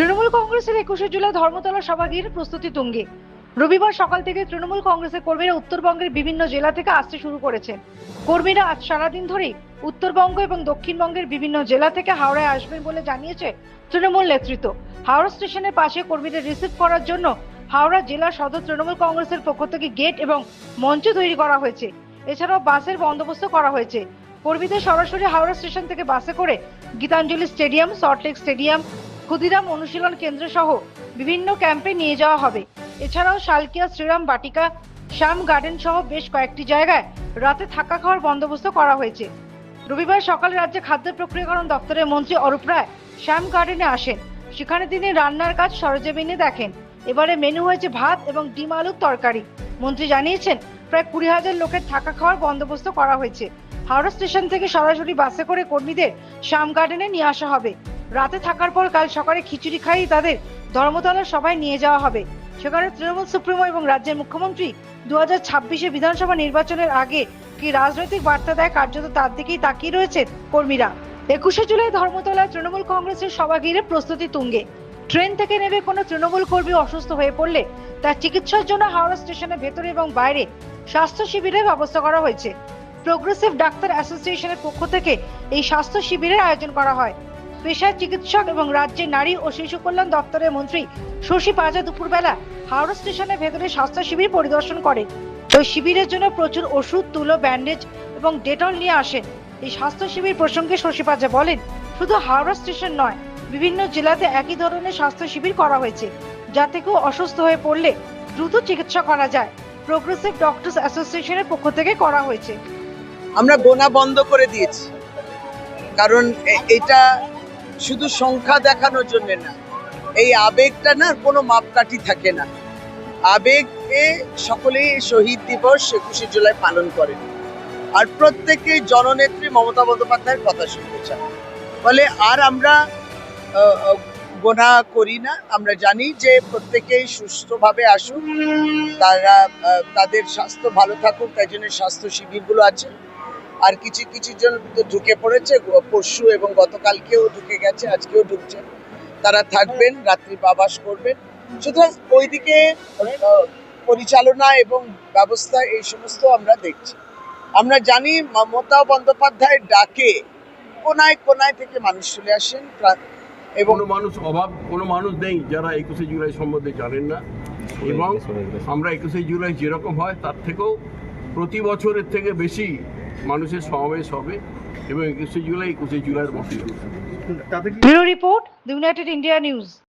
তৃণমূল কংগ্রেসের একুশে জুলাই ধর্মতলা সভাগৃহের প্রস্তুতি তুঙ্গে। রবিবার সকাল থেকে তৃণমূল কংগ্রেসের কর্মীরা উত্তরবঙ্গের বিভিন্ন জেলা থেকে আসতে শুরু করেছেন। কর্মীরা আজ সারাদিন ধরেই উত্তরবঙ্গ এবং দক্ষিণবঙ্গের বিভিন্ন জেলা থেকে হাওড়ায় আসবেন বলে জানিয়েছে তৃণমূল নেতৃত্ব। হাওড়া স্টেশনের পাশে কর্মীদের রিসিভ করার জন্য হাওড়া জেলা সদর তৃণমূল কংগ্রেসের পক্ষ থেকে গেট এবং মঞ্চ তৈরি করা হয়েছে। এছাড়াও বাসের বন্দোবস্ত করা হয়েছে। কর্মীদের সরাসরি হাওড়া স্টেশন থেকে বাসে করে Gitanjali stadium Salt Lake stadium Khudiram অনুশীলন কেন্দ্র সহ বিভিন্ন ক্যাম্পে নিয়ে যাওয়া হবে। এছাড়াও শালকিয়া, শ্রীরাম, বাটিকা, শ্যাম গার্ডেন সহ বেশ কয়েকটি জায়গায় রাতে থাকা খাওয়ার বন্দোবস্ত করা হয়েছে। রবিবার সকালে রাজ্যে খাদ্য প্রক্রিয়াকরণ দপ্তরের মন্ত্রী অরূপ রায় শ্যাম গার্ডেনে আসেন। সেখানে তিনি রান্নার কাজ সরজমিনে দেখেন। এবারে মেনু হয়েছে ভাত এবং ডিম আলুর তরকারি। মন্ত্রী জানিয়েছেন, প্রায় কুড়ি হাজার লোকের থাকা খাওয়ার বন্দোবস্ত করা হয়েছে। হাওড়া স্টেশন থেকে সরাসরি বাসে করে কর্মীদের শ্যাম গার্ডেনে নিয়ে আসা হবে। রাতে থাকার পর কাল সকালে খিচুড়ি খাইয়ে তাদের। ধর্মতলার সভায় নিয়ে যাওয়া হবে। সেখানে তৃণমূল সুপ্রিমো এবং রাজ্যের মুখ্যমন্ত্রী দু হাজার ছাব্বিশে বিধানসভা নির্বাচনের আগে কি রাজনৈতিক বার্তা দেয় কার্যত তার দিকেই তাকিয়ে রয়েছে কর্মীরা। একুশে জুলাই ধর্মতলায় তৃণমূল কংগ্রেসের সভা ঘিরে প্রস্তুতি তুঙ্গে। ট্রেন থেকে নেমে কোনো তৃণমূল কর্মী অসুস্থ হয়ে পড়লে তার চিকিৎসার জন্য হাওড়া স্টেশনের ভেতরে এবং বাইরে স্বাস্থ্য শিবিরের ব্যবস্থা করা হয়েছে। প্রোগ্রেসিভ ডাক্তার অ্যাসোসিয়েশনের পক্ষ থেকে এই স্বাস্থ্য শিবিরের আয়োজন করা হয়। পেশায় চিকিৎসক এবং রাজ্যের নারী ও শিশু কল্যাণ দপ্তরের মন্ত্রী শশী পাজা দুপুরবেলা হাওড়া স্টেশনের ভেতরে স্বাস্থ্য শিবির পরিদর্শন করে। ওই শিবিরের জন্য প্রচুর ওষুধ, তুলো, ব্যান্ডেজ এবং ডেটল নিয়ে আসেন। এই স্বাস্থ্য শিবির প্রসঙ্গে শশী পাজা বলেন, শুধু হাওড়া স্টেশন নয়, বিভিন্ন জেলাতে একই ধরনের স্বাস্থ্য শিবির করা হয়েছে যাতে কেউ অসুস্থ হয়ে পড়লে দ্রুত চিকিৎসা করা যায়। প্রোগ্রেসিভ ডক্টরস অ্যাসোসিয়েশনের পক্ষ থেকে করা হয়েছে। আমরা গোনা বন্ধ করে দিয়েছি। কারণ এটা শুধু সংখ্যা দেখানোর জন্য না, এই আবেগটা না কোনো মাপকাঠি থাকে না। আবেগে সকলেই শহীদ দিবস একুশে জুলাই পালন করেন আর প্রত্যেকে জননেত্রী মমতা বন্দ্যোপাধ্যায়ের কথা শুনতে চান ফলে আর আমরা গোনা করি না। আমরা জানি যে প্রত্যেকেই সুস্থভাবে আসুক, তারা তাদের স্বাস্থ্য ভালো থাকুক, তাই জন্য স্বাস্থ্য শিবিরগুলো আছে। আর কিছু কিছু জন তো ঢুকে পড়েছে, পরশু এবং গতকালকেও ঢুকে গেছে, আজকেও ঢুকছে। তারা থাকবেন, রাত্রি আবাস করবেন। সুতরাং ওইদিকে পরিচালনা এবং ব্যবস্থা এই সমস্ত আমরা দেখছি। আমরা জানি মমতা বন্দ্যোপাধ্যায়ের ডাকে কোনায় কোনায় থেকে মানুষ চলে আসেন এবং মানুষ অভাব, কোনো মানুষ নেই যারা একুশে জুলাই সম্বন্ধে জানেন না। এবং আমরা একুশে জুলাই যেরকম হয়, তার থেকেও প্রতি বছরের থেকে বেশি মানুষের সমাবেশ হবে এবং একুশে জুলাই একুশে জুলাইয়ের মধ্যে। Report united India news.